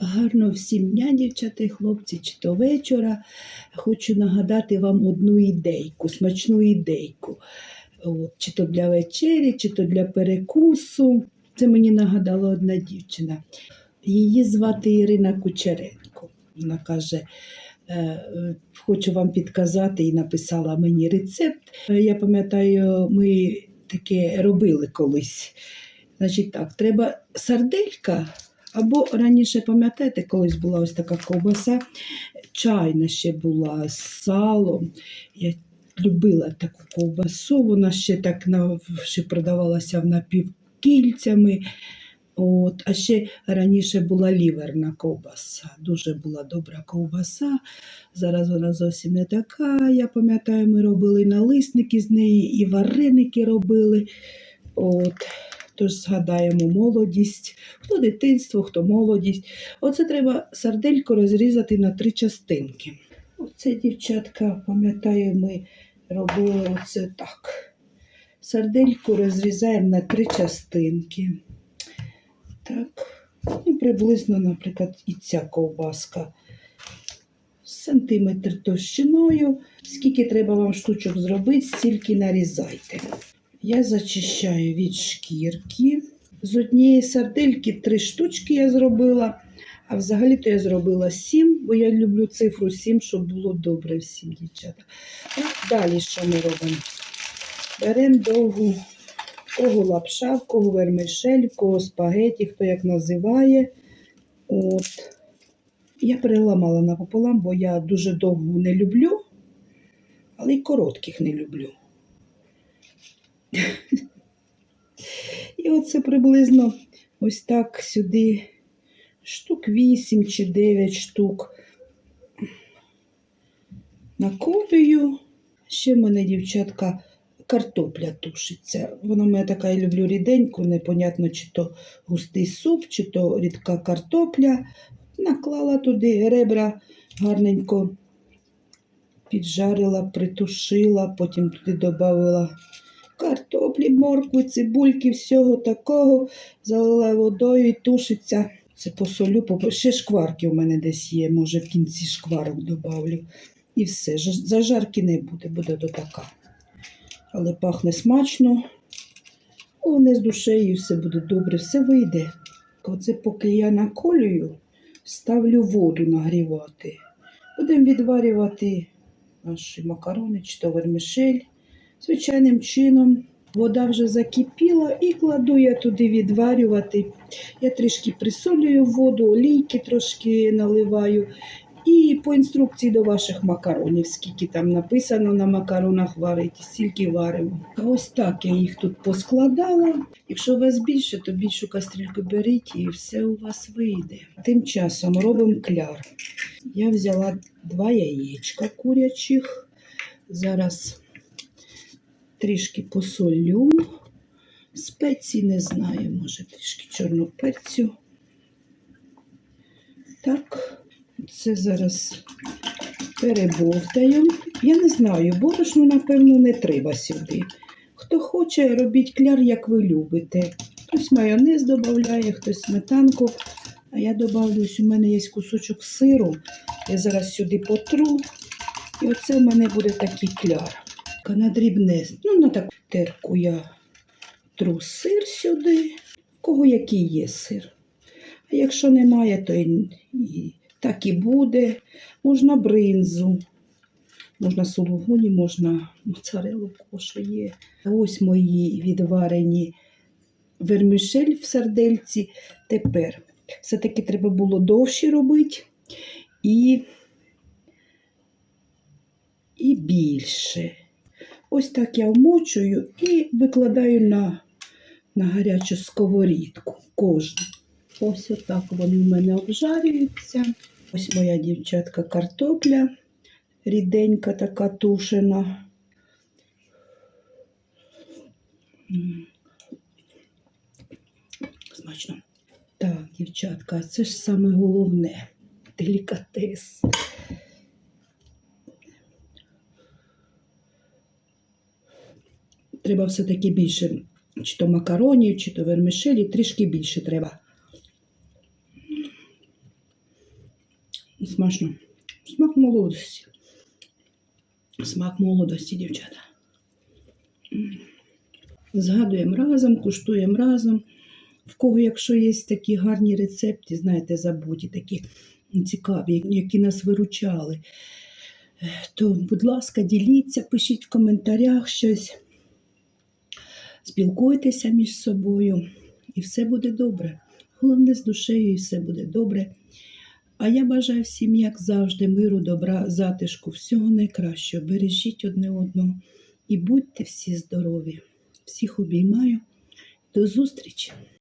Гарно всім дня, дівчата і хлопці, чи то вечора. Хочу нагадати вам одну ідейку, смачну ідейку. От, чи то для вечері, чи то для перекусу. Це мені нагадала одна дівчина. Її звати Ірина Кучеренко. Вона каже, «Е, е, хочу вам підказати і написала мені рецепт. Е, Я пам'ятаю, ми таке робили колись. Значить так, треба сарделька, або раніше, пам'ятаєте, колись була ось така ковбаса, чайна ще була з салом. Я любила таку ковбасу, вона ще так ще продавалася в напівкільцями. От, а ще раніше була ліверна ковбаса. Дуже була добра ковбаса. Зараз вона зовсім не така. Я пам'ятаю, ми робили налисники з неї, і вареники робили. От. Тож згадаємо молодість, хто дитинство, хто молодість. Оце треба сардельку розрізати на три частинки. Оце, дівчатка, пам'ятаю, ми робили оце так. Сардельку розрізаємо на три частинки. Так. І приблизно, наприклад, і ця ковбаска. Сантиметр товщиною. Скільки треба вам штучок зробити, стільки нарізайте. Я зачищаю від шкірки. З однієї сардельки три штучки я зробила, а взагалі-то я зробила сім, бо я люблю цифру 7, щоб було добре всім, дівчата. Далі що ми робимо? Беремо довгу, кого лапша, в кого вермишель, в кого спагеті, хто як називає. От. Я переламала напополам, бо я дуже довгу не люблю, але й коротких не люблю. І оце приблизно ось так сюди штук 8 чи 9 штук наколюю. Ще в мене, дівчатка, картопля тушиться. Вона в мене така, я люблю ріденьку, непонятно, чи то густий суп, чи то рідка картопля. Наклала туди ребра гарненько піджарила, притушила, потім туди додала картоплі, моркви, цибульки, всього такого, залила водою і тушиться. Це посолю, попро- ще шкварки у мене десь є, може в кінці шкварок добавлю. І все. Зажарки не буде, буде до така. Але пахне смачно. Головне з душею все буде добре, все вийде. Оце поки я наколюю, ставлю воду нагрівати. Будемо відварювати наші макарони чи то вермишель. Звичайним чином вода вже закипіла і кладу я туди відварювати. Я трішки присолюю воду, олійки трошки наливаю. І по інструкції до ваших макаронів, скільки там написано на макаронах варити, стільки варимо. А Ось так я їх тут поскладала. Якщо у вас більше, то більшу кастрюльку беріть і все у вас вийде. Тим часом робимо кляр. Я взяла два яєчка курячих. Зараз трішки посолю. Спеції не знаю, може трішки чорного перцю. Так, це зараз перебовтаю. Я не знаю, борошну, напевно, не треба сюди. Хто хоче, робіть кляр, як ви любите. Хтось майонез додає, хтось сметанку. А я добавлю, ось у мене є кусочок сиру. Я зараз сюди потру. І оце в мене буде такий кляр. Така На дрібне. Ну, на так терку я тру сир сюди. В кого який є сир. А якщо немає, то і, і так і буде. Можна бринзу, можна сулугуні, можна моцарелу, кого що є. Ось мої відварені вермішель в сардельці. Тепер все-таки треба було довше робити і, і більше. Ось так я вмочую і викладаю на, на гарячу сковорідку кожну. Ось отак вони в мене обжарюються. Ось моя дівчатка картопля, ріденька така тушена. Смачно. Так, дівчатка, це ж саме головне делікатес. Треба все-таки більше, чи то макаронів, чи то вермишелі, трішки більше треба. Смачно. Смак молодості. Смак молодості, дівчата. Згадуємо разом, куштуємо разом. В кого, якщо є такі гарні рецепти, знаєте, забуті, такі цікаві, які нас виручали, то, будь ласка, діліться, пишіть в коментарях щось, спілкуйтеся між собою, і все буде добре. Головне з душею, і все буде добре. А я бажаю всім, як завжди, миру, добра, затишку, всього найкращого. Бережіть одне одного і будьте всі здорові. Всіх обіймаю. До зустрічі!